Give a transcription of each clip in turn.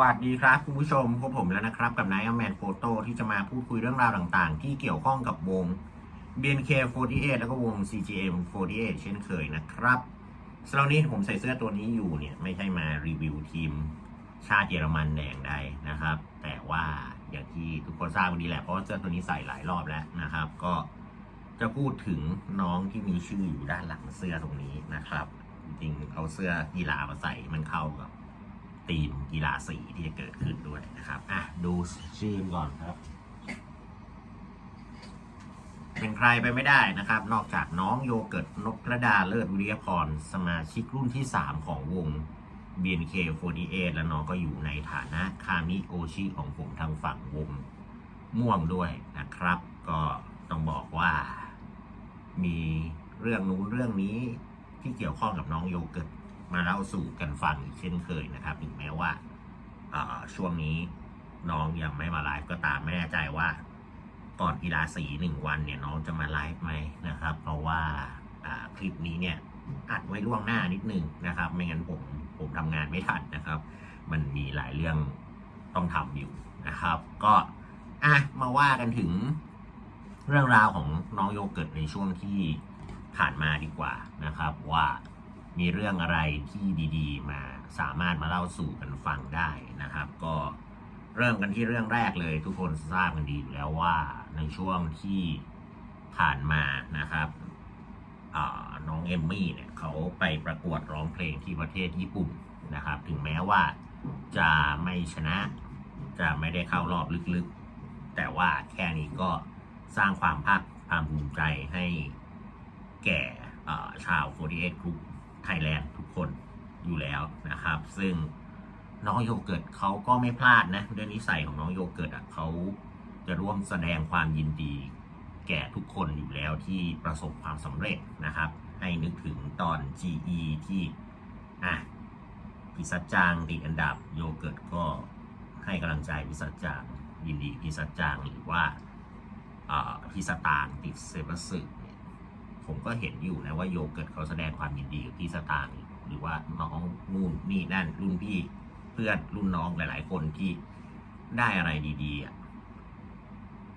วัสดีครับคุณผู้ชมพบผมแล้วนะครับ กับนายแมนโฟโต้ที่จะมาพูดคุยเรื่องราวต่างๆ ที่เกี่ยวข้องกับวง BNK48 แล้วก็วง CGM48 เช่นเคยนะครับสำหรับนี้ผมใส่เสื้อตัวนี้อยู่เนี่ย ไม่ใช่มารีวิวทีมชาติเยอรมันแดงใดนะครับ แต่ว่าอย่างที่ทุกคนทราบวันนี้แหละเพราะเสื้อตัวนี้ใส่หลายรอบแล้วนะครับ ก็จะพูดถึงน้องที่มีชื่ออยู่ด้านหลังเสื้อตรงนี้นะครับ จริงเอาเสื้อกีฬามาใส่มันเข้ากับ ทีมกีฬาสีที่จะเกิดขึ้นด้วยนะครับ อะ ดูชื่อก่อนครับ เป็นใครไปไม่ได้นะครับ นอกจากน้องโยเกิร์ตนกระดาเลิศวิริยพร สมาชิกรุ่นที่ 3 ของวง BNK48 และน้องก็อยู่ในฐานะคามิโอชิของผมทางฝั่งวงม่วงด้วยนะครับ ก็ต้องบอกว่า มีเรื่องนู้นเรื่องนี้ที่เกี่ยวข้องกับน้องโยเกิร์ต มาเล่าสู่กันฟังอีกเช่นเคยนะครับถึงแม้ว่าช่วงนี้น้องยังไม่มาไลฟ์ก็ตามไม่แน่ใจว่าก่อนกีฬาสีหนึ่งวันเนี่ยน้องจะมาไลฟ์ไหมนะครับ เพราะว่าอ่าคลิปนี้เนี่ยอัดไว้ล่วงหน้านิดนึงนะครับ ไม่งั้นผมผมทำงานไม่ทันนะครับ มันมีหลายเรื่องต้องทำอยู่นะครับ ก็อะมาว่ากันถึงเรื่องราวของน้องโยเกิร์ตในช่วงที่ผ่านมาดีกว่านะครับว่า มีเรื่องอะไรที่ดีๆ มาสามารถมาเล่าสู่กันฟังได้นะครับ ก็เริ่มกันที่เรื่องแรกเลย ทุกคนทราบกันดีอยู่แล้วว่าในช่วงที่ผ่านมานะครับน้องเอมมี่เนี่ยเขาไปประกวดร้องเพลงที่ประเทศญี่ปุ่นนะครับ ถึงแม้ว่าจะไม่ชนะจะไม่ได้เข้ารอบลึกๆ แต่ว่าแค่นี้ก็สร้างความภาคความภูมิใจให้แก่อ่าชาว48 Group ไทยแลนด์ทุกคนอยู่แล้วนะครับ ซึ่งน้องโยเกิร์ตเขาก็ไม่พลาดนะด้วยนิสัยของน้องโยเกิร์ตอะเขาจะร่วมแสดงความยินดี แก่ทุกคนอยู่แล้วที่ประสบความสำเร็จนะครับ ให้นึกถึงตอน GE ที่อะพิสัจจางติดอันดับโยเกิร์ตก็ให้กำลังใจพิสัจจางยินดีพิสัจจางหรือว่าอ่าพิสตางติดเซบัสึ ผมก็เห็นอยู่นะว่าโยเกิร์ตเขาแสดงความยินดีกับพี่สตางค์หรือว่าน้องนู่นนี่นั่นรุ่นพี่เพื่อนรุ่นน้องหลาย ๆ คนที่ได้อะไรดีๆอะ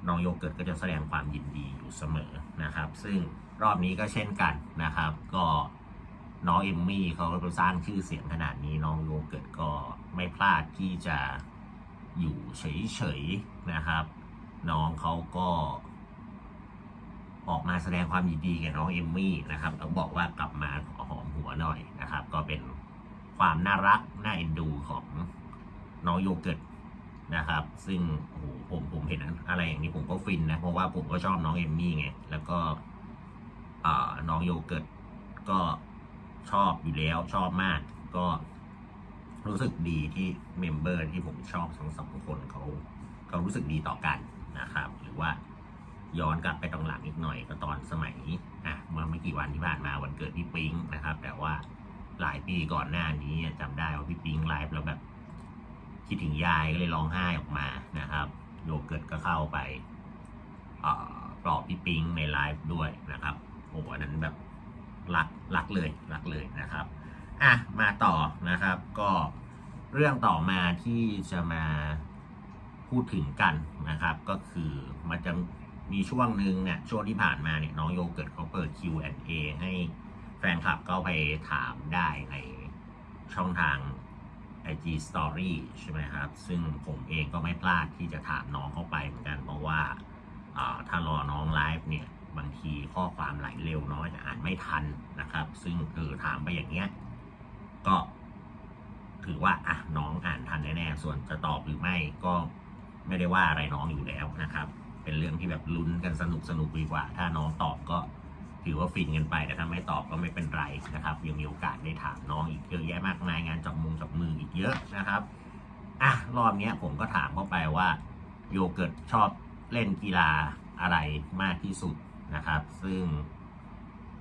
น้องโยเกิร์ตก็จะแสดงความยินดีอยู่เสมอนะครับ ซึ่งรอบนี้ก็เช่นกันนะครับ ก็น้องเอมมี่เขาก็สร้างชื่อเสียงขนาดนี้น้องโยเกิร์ตก็ไม่พลาดที่จะอยู่เฉยๆนะครับ น้องเขาก็ ออกมาแสดงความยินดีกับน้องเอมมี่นะครับต้องบอกว่ากลับมาหอมหัวหน่อยนะครับ ก็เป็นความน่ารักน่าเอ็นดูของน้องโยเกิร์ตนะครับ ซึ่งโอ้โหผมผมเห็นอะไรอย่างนี้ผมก็ฟินนะ เพราะว่าผมก็ชอบน้องเอมมี่ไง แล้วก็น้องโยเกิร์ตก็ชอบอยู่แล้วชอบมาก ก็รู้สึกดีที่เมมเบอร์ที่ผมชอบทั้งสองคนเขาเขารู้สึกดีต่อกันนะครับ หรือว่า ย้อนกลับไปตรงหลังอีกหน่อยก็ตอนสมัยอะเมื่อไม่กี่วันที่ผ่านมาวันเกิดพี่ปิงนะครับ แต่ว่าหลายปีก่อนหน้านี้จำได้ว่าพี่ปิงไลฟ์แล้วแบบคิดถึงยายก็เลยร้องไห้ออกมานะครับโยเกิร์ตก็เข้าไปปลอบพี่ปิงในไลฟ์ด้วยนะครับโอ้โหนั้นแบบรักรักเลยรักเลยนะครับอะมาต่อนะครับ ก็เรื่องต่อมาที่จะมาพูดถึงกันนะครับ ก็คือมันจะ มีช่วงหนึ่งเนี่ยช่วงที่ผ่านมาเนี่ยน้องโยเกิร์ตเขาเปิด Q&A ให้แฟนคลับก็ไปถามได้ในช่องทาง IG Story ใช่ไหมครับ ซึ่งผมเองก็ไม่พลาดที่จะถามน้องเข้าไปเหมือนกัน เพราะว่าถ้ารอน้องไลฟ์เนี่ย บางทีข้อความไหลเร็วน้อยจะอ่านไม่ทันนะครับ ซึ่งเออถามไปอย่างเงี้ย ก็ถือว่าอะน้องอ่านทันแน่ๆ ส่วนจะตอบหรือไม่ก็ไม่ได้ว่าอะไรน้องอยู่แล้วนะครับ เป็นเรื่องที่แบบลุ้นกันสนุกสนุกดีกว่า ถ้าน้องตอบก็ถือว่าฟินกันไปแต่ถ้าไม่ตอบก็ไม่เป็นไรนะครับ ยังมีโอกาสได้ถามน้องอีกเยอะแยะมากมายงานจับมุงจับมืออีกเยอะนะครับอะรอบนี้ผมก็ถามเข้าไปว่า โยเกิร์ตชอบเล่นกีฬาอะไรมากที่สุดนะครับ ซึ่ง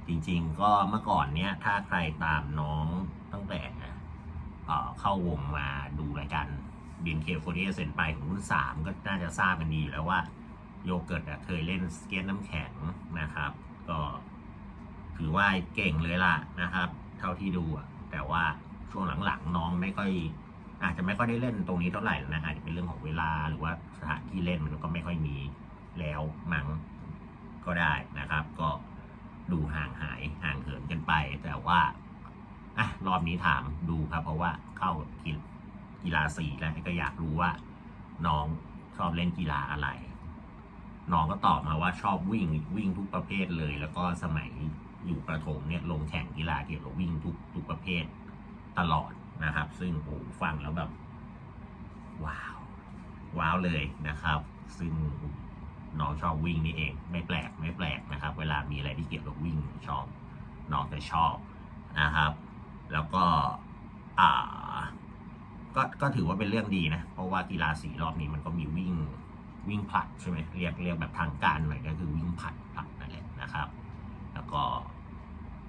จริงๆก็เมื่อก่อนเนี้ยถ้าใครตามน้องตั้งแต่เอ่อเข้าวงมาดูรายการ BNK48 เซนไปของรุ่น3ก็น่าจะทราบกันดีอยู่แล้วว่า โยเกิร์ตเคยเล่นสเก็ตน้ำแข็งนะครับ ก็ถือว่าเก่งเลยล่ะนะครับ เท่าที่ดูแต่ว่าช่วงหลังๆน้องไม่ค่อย อาจจะไม่ค่อยได้เล่นตรงนี้เท่าไหร่นะอาจจะเป็นเรื่องของเวลาหรือว่าสถานที่เล่นมันก็ไม่ค่อยมีแล้วมั้งก็ได้นะครับ ก็ดูห่างหายห่างเหินกันไป แต่ว่าอะรอบนี้ถามดูครับ เพราะว่าเข้ากีฬาสีแล้วก็อยากรู้ว่า น้องชอบเล่นกีฬาอะไร น้องก็ตอบมาว่าชอบวิ่งวิ่งทุกประเภทเลย แล้วก็สมัยอยู่ประถมเนี่ยลงแข่งกีฬาเกี่ยวกับวิ่งทุกทุกประเภทตลอดนะครับ ซึ่งโอ้ฟังแล้วแบบ ว้าว ว้าวเลยนะครับ ซึ่งน้องชอบวิ่งนี่เอง ไม่แปลกไม่แปลกนะครับ เวลามีอะไรที่เกี่ยวกับวิ่งชอบน้องจะชอบนะครับ แล้วก็อ่าก็ก็ถือว่าเป็นเรื่องดีนะ เพราะว่ากีฬาสีรอบนี้มันก็มีวิ่ง วิ่งผลัดใช่ไหมเรียกเรียกแบบทางการหน่อยก็คือวิ่งผลัดผลัดนั่นแหละนะครับ แล้วก็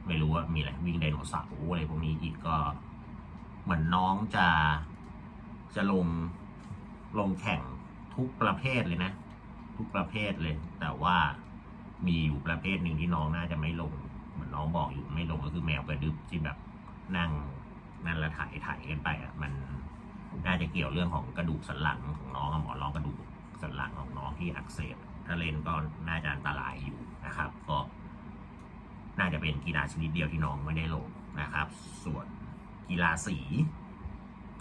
ไม่รู้ว่ามีอะไรวิ่งไดโนเสาร์อะไรพวกนี้อีกก็ เหมือนน้องจะจะลงลงแข่งทุกประเภทเลยนะ ทุกประเภทเลย แต่ว่ามีอยู่ประเภทหนึ่งที่น้องน่าจะไม่ลง เหมือนน้องบอกอยู่ไม่ลงก็คือแมวกระดึบที่แบบนั่งนั่นละถ่ายถ่ายกันไปอะมันน่าจะเกี่ยวเรื่องของกระดูกสันหลังของน้องหมอรองกระดูก สันหลังของน้องที่อักเสบถ้าเล่นก็น่าจะอันตรายอยู่นะครับ ก็น่าจะเป็นกีฬาชนิดเดียวที่น้องไม่ได้ลงนะครับ ส่วนกีฬาสี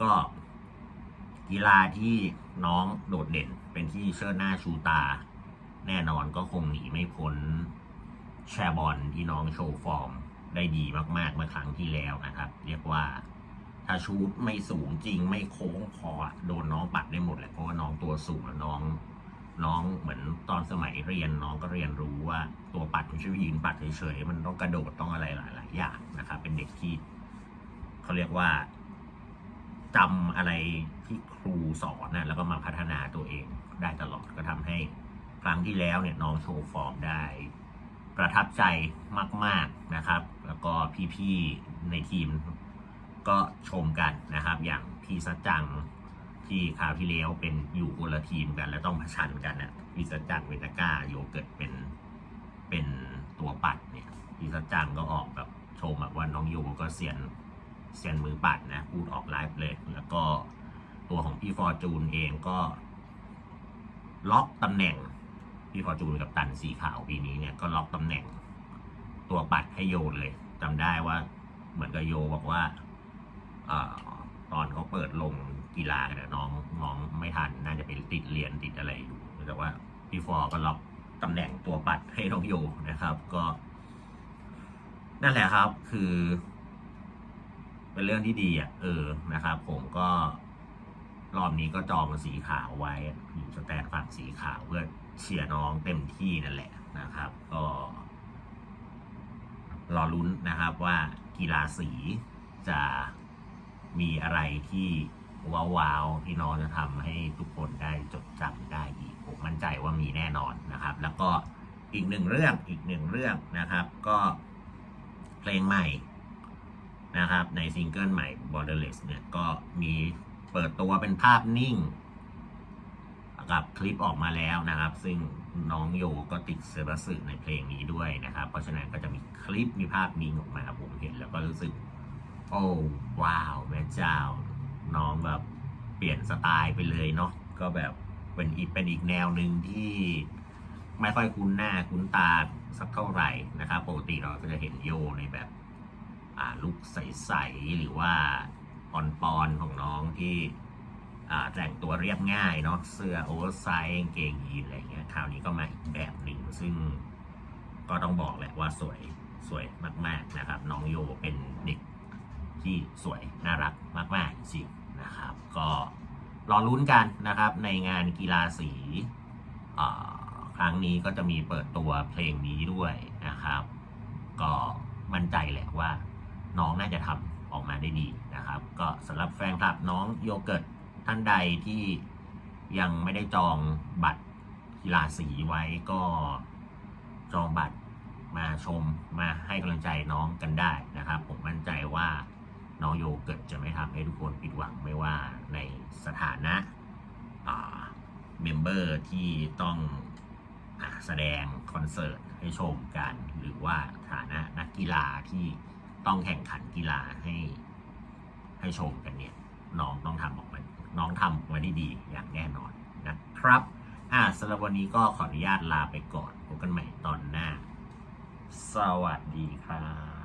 ก็กีฬาที่น้องโดดเด่นเป็นที่เชิดหน้าชูตา แน่นอนก็คงหนีไม่พ้นแชร์บอลที่น้องโชว์ฟอร์มได้ดีมากๆเมื่อครั้งที่แล้วนะครับ เรียกว่า ถ้าชูดไม่สูงจริงไม่โค้งพอโดนน้องปัดได้หมดแหละเพราะว่าน้องตัวสูงน้องน้องเหมือนตอนสมัยเรียนน้องก็เรียนรู้ว่าตัวปัดไม่ใช่ยืนปัดเฉยๆมันต้องกระโดดต้องอะไรหลายๆอย่างนะครับเป็นเด็กที่เขาเรียกว่าจำอะไรที่ครูสอนนะแล้วก็มาพัฒนาตัวเองได้ตลอดก็ทำให้ครั้งที่แล้วเนี่ยน้องโชว์ฟอร์มได้ ประทับใจมาก ๆนะครับ แล้วก็พี่ๆในทีม ก็ชมกันนะครับ อย่างพี่สัจจังที่คราวที่แล้วเป็นอยู่คนละทีมกัน แล้วต้องผชันกันนะพิซจังเวตาก้าโยเกิร์ตเป็นเป็นตัวปัดเนี่ยพิซจังก็ออกแบบชว์แบบว่าน้องโยก็เซียนเซียนมือปัดนะพูดออกไลฟ์เลยแล้วก็ตัวของพี่ฟอร์จูนเองก็ ล็อกตำแหน่งพี่ฟอร์จูนกับตันสีขาวปีนี้เนี่ยก็ล็อกตำแหน่ง ตัวปัดให้โยเลยจำได้ว่า เหมือนกับโยบอกว่า ตอนเขาเปิดลงกีฬากันนะน้องน้องไม่ทันน่าจะเป็นติดเรียนติดอะไรอยู่แต่ว่าพี่ฟอร์ก็ล็อกตำแหน่งตัวปัดให้น้องโยนะครับ ก็ นั่นแหละครับ คือ เป็นเรื่องที่ดีอะเออนะครับ ผมก็รอบนี้ก็จองสีขาวไว้อยู่สแตนฝั่งสีขาวเพื่อเชียร์น้องเต็มที่นั่นแหละนะครับ ก็รอลุ้นนะครับว่ากีฬาสีจะ มีอะไรที่ว้าวๆที่น้องจะทำให้ทุกคนได้จดจำได้อีกผมมั่นใจว่ามีแน่นอนนะครับ แล้วก็อีกหนึ่งเรื่องอีกหนึ่งเรื่องนะครับ ก็เพลงใหม่นะครับ ในซิงเกิลใหม่ Borderless เนี่ยก็มีเปิดตัวเป็นภาพนิ่งกับคลิปออกมาแล้วนะครับ ซึ่งน้องโยก็ติดเซอร์สึในเพลงนี้ด้วยนะครับ เพราะฉะนั้นก็จะมีคลิปมีภาพนิ่งออกมาผมเห็นแล้วก็รู้สึก โอ้ว้าวแม่เจ้า น้องแบบเปลี่ยนสไตล์ไปเลยเนาะก็แบบเป็นอีกเป็นอีกแนวหนึ่งที่ไม่ค่อยคุ้นหน้าคุ้นตาสักเท่าไหร่นะครับปกติเราก็จะเห็นโยในแบบลุกใสๆหรือว่าปอนปอนของน้องที่แต่งตัวเรียบง่ายเนาะเสื้อโอเวอร์ไซส์เกงยีนอะไรเงี้ยคราวนี้ก็มาอีกแบบหนึ่งซึ่งก็ต้องบอกแหละว่าสวยสวยมาก ๆนะครับ น้องโยเป็นเด็ก ที่สวยน่ารักมาก ๆ จริงๆนะครับ ก็รอลุ้นกันนะครับ ในงานกีฬาสีครั้งนี้ก็จะมีเปิดตัวเพลงนี้ด้วยนะครับ ก็มั่นใจแหละว่าน้องน่าจะทำออกมาได้ดีนะครับ ก็สำหรับแฟนคลับน้องโยเกิร์ตท่านใดที่ยังไม่ได้จองบัตรกีฬาสีไว้ก็จองบัตรมาชมมาให้กำลังใจน้องกันได้นะครับ ผมมั่นใจว่า น้องโยเกิร์ตจะไม่ทำให้ทุกคนผิดหวังไม่ว่าในสถานะเมมเบอร์ที่ต้องอแสดงคอนเสิร์ตให้ชมกัน หรือว่าฐานะนักกีฬาที่ต้องแข่งขันกีฬาให้ให้ชมกันเนี่ยน้องต้องทำออกมาน้องทำออกมาได้ดีอย่างแน่นอนนะครับอ่าสำหรับวันนี้ก็ขออนุญาตลาไปก่อนพบกันใหม่ตอนหน้า สวัสดีครับ